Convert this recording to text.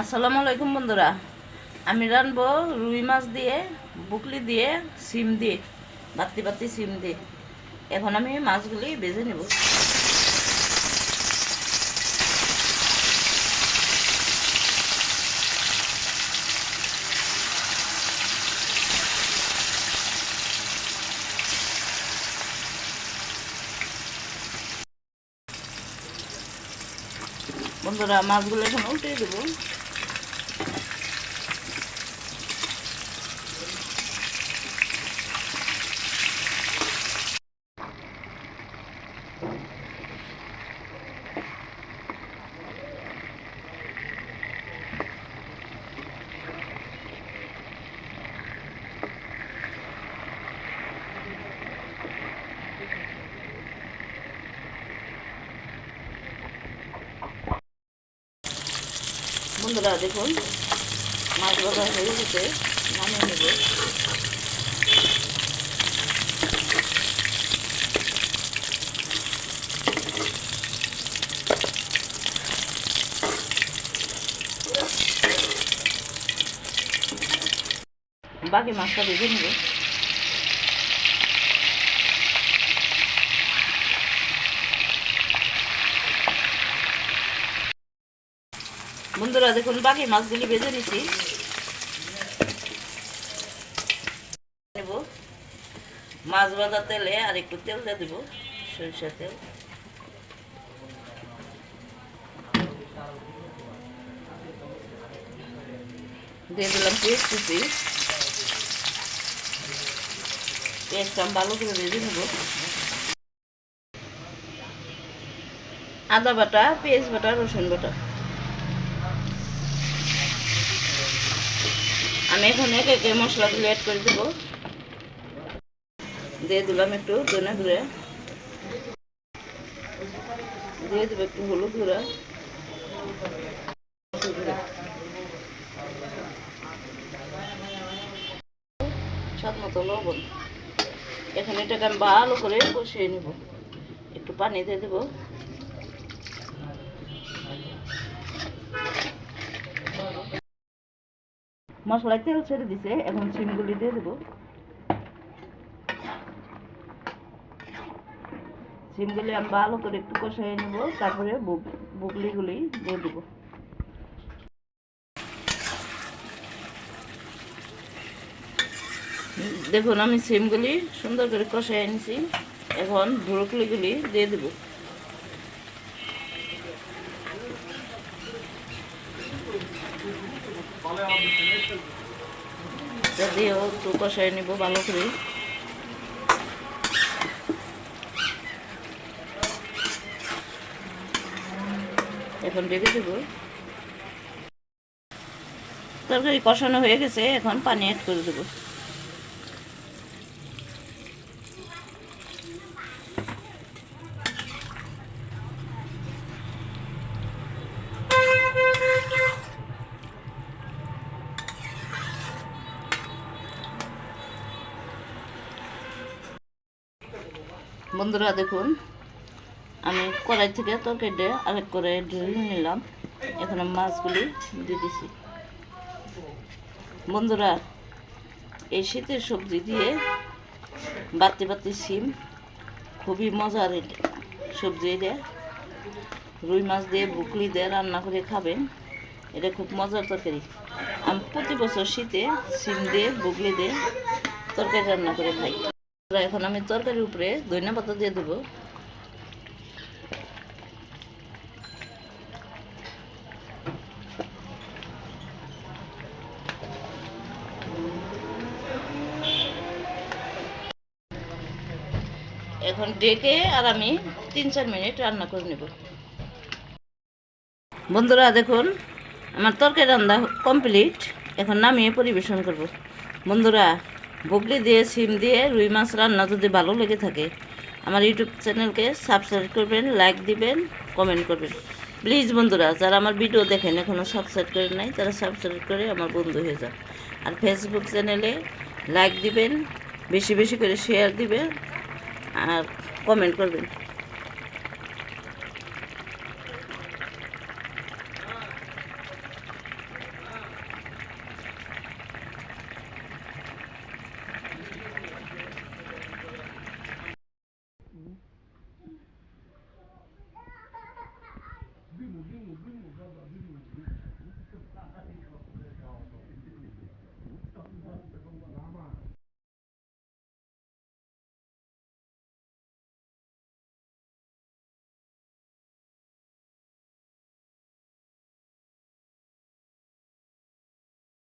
আসসালামু আলাইকুম বন্ধুরা। আমি রানবো রুই মাছ দিয়ে, বুকলি দিয়ে, সিম দিয়ে, বাতি বাতি সিম দিয়ে। এখন আমি মাছগুলি বেজে নেব। বন্ধুরা, মাছগুলো এখন উল্টে দেবো। বন্ধুরা দেখুন মাছ ভাজা হয়ে গেছে নামিয়ে নেব। বাকি মাছটা ভেজে নেব। বন্ধুরা, দেখুন, বাকি মাছগুলি ভেজে নিচ্ছি। নেব মাছ ভাজা তেলে আর একটু তেল দিয়ে দেবো, সরিষার তেল। দিয়ে দিলাম পেঁয়াজ কুচি। পেঁয়াজটা ভালো করে ভেজে নেব। আদা বাটা, পেঁয়াজ বাটা, রসুন বাটা। আমি এখন একে মশলাগুলো অ্যাড করে দেবো। দিয়ে দিলাম একটু ধনে গুঁড়া। দিয়ে দেবো একটু হলুদ গুঁড়া। স্বাদ মতো লবণ। এখন এটাকে আমি ভালো করে কষিয়ে নেব। একটু পানি দিয়ে দেবো। মশলায় তেল ছেড়ে দিছে, এখন সিমগুলি দিয়ে দেবো। সিমগুলি আমি ভালো করে একটু কষাই নেব, তারপরে বুকলিগুলি দিয়ে দেবো। দেখুন, আমি সিমগুলি সুন্দর করে কষাই এনেছি, এখন ব্রোকলিগুলি দিয়ে দেবো। দিয়েও একটু কষাই নিব ভালো করে। এখন রেখে দেবো। তরকারি কষানো হয়ে গেছে, এখন পানি অ্যাড করে দেবো। বন্ধুরা দেখুন, আমি কড়াই থেকে তরকারিটা আরেক করে ঢেলে নিলাম। এখন মাছগুলি দিয়ে দিছি। বন্ধুরা, এই শীতের সবজি দিয়ে বাতি বাতি সিম খুবই মজার এটা সবজি এটা। রুই মাছ দিয়ে বুকলি দিয়ে রান্না করে খাবেন, এটা খুব মজার তরকারি। আমি প্রতি বছর শীতে সিম দিয়ে বুকলি দিয়ে তরকারি রান্না করে খাই। এখন আমি তরকারির উপরে ধনিয়া পাতা দিয়ে দেবো। এখন ডেকে আর আমি তিন চার মিনিট রান্না করে নেব। বন্ধুরা, দেখুন, আমার তরকারি রান্না কমপ্লিট। এখন নামিয়ে পরিবেশন করব। বন্ধুরা বগলি দিয়ে সিম দিয়ে রুই মাছ রান্না যদি ভালো লেগে থাকে, আমার ইউটিউব চ্যানেলকে সাবস্ক্রাইব করবেন লাইক দিবেন কমেন্ট করবেন। প্লিজ বন্ধুরা, যারা আমার ভিডিও দেখেন এখনও সাবস্ক্রাইব করেন নাই, তারা সাবস্ক্রাইব করে আমার বন্ধু হয়ে যান। আর ফেসবুক চ্যানেলে লাইক দিবেন, বেশি বেশি করে শেয়ার দিবেন, আর কমেন্ট করবেন।